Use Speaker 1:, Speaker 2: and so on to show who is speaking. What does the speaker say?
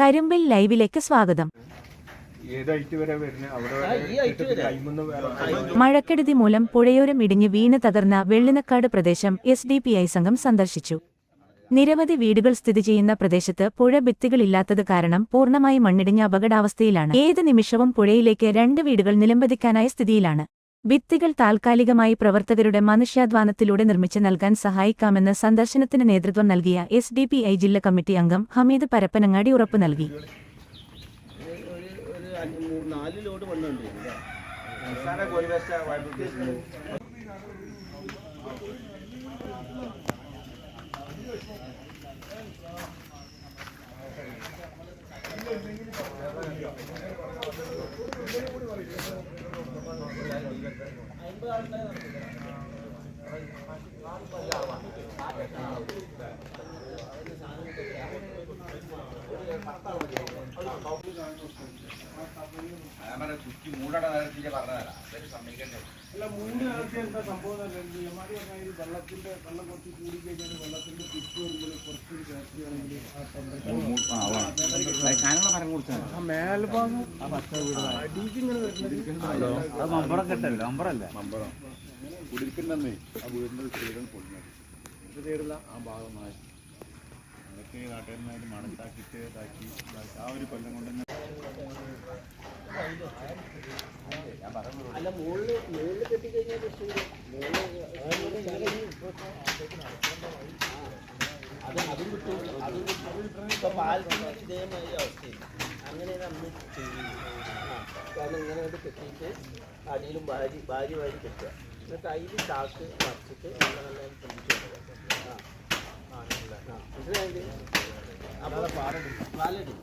Speaker 1: കരിമ്പിൽ ലൈവിലേക്ക് സ്വാഗതം. മഴക്കെടുതി മൂലം പുഴയോരം ഇടിഞ്ഞ് വീണ് തകർന്ന വെള്ളിനക്കാട് പ്രദേശം എസ് ഡി പി ഐ സംഘം സന്ദർശിച്ചു. നിരവധി വീടുകൾ സ്ഥിതി ചെയ്യുന്ന പ്രദേശത്ത് പുഴ ഭിത്തികളില്ലാത്തത് കാരണം പൂർണമായി മണ്ണിടിഞ്ഞ അപകടാവസ്ഥയിലാണ്. ഏത് നിമിഷവും പുഴയിലേക്ക് രണ്ട് വീടുകൾ നിലംപതിക്കാനായ സ്ഥിതിയിലാണ്. ഭിത്തികൾ താൽക്കാലികമായി പ്രവർത്തകരുടെ മനുഷ്യാധ്വാനത്തിലൂടെ നിർമ്മിച്ച് നൽകാൻ സഹായിക്കാമെന്ന് സന്ദർശനത്തിന് നേതൃത്വം നൽകിയ എസ് ഡി പി ഐ ജില്ലാ കമ്മിറ്റി അംഗം ഹമീദ് പരപ്പനങ്ങാടി ഉറപ്പു നൽകി.
Speaker 2: ഒരു അഞ്ച് മൂ- നാല് ലോഡ് മണ്ണുണ്ട് ഇവിടെ.
Speaker 3: അല്ല മൂന്ന് ആഴ്ച എന്താ സംഭവം എന്നല്ല എമാരി പറഞ്ഞാൽ വെള്ളത്തിന്റെ വെള്ളം കുറച്ച് കൂടി വെള്ളത്തിന്റെ വരുമ്പോൾ കുറച്ച് ആ കെട്ടല്ലോ മമ്പറല്ലേ മമ്പറം വരുന്നത്
Speaker 4: കുടിരിക്കുന്നേ ആ വീടിന്റെ സ്ത്രീകൾ പൊളിഞ്ഞത് ആ ഭാഗമായി അതൊക്കെ നാട്ടുകാരന്മാർ മണത്താക്കിയിട്ട് ഇതാക്കി. ആ ഒരു കൊല്ലം കൊണ്ട് തന്നെ
Speaker 2: അല്ല മുകളിൽ മുകളിൽ കെട്ടിക്കഴിഞ്ഞാൽ പ്രശ്നമില്ല. അത് അതും കിട്ടും ഇപ്പൊ പാലത്തിന് ഇതേമാതിരി അവസ്ഥയില്ല അങ്ങനെയാണ് നമ്മൾ കാരണം ഇങ്ങനെ കൊണ്ട് കെട്ടിയിട്ട് അടിയിലും ഭാര്യ ഭാര്യ വാരി കെട്ടുക എന്നിട്ട് അതിൽ ചാക്ക് വച്ചിട്ട് നല്ല നല്ല ആണല്ലേ കൊണ്ടുപോകുക. ആ മനസ്സിലായില്ലേ അപ്പോൾ പാലടി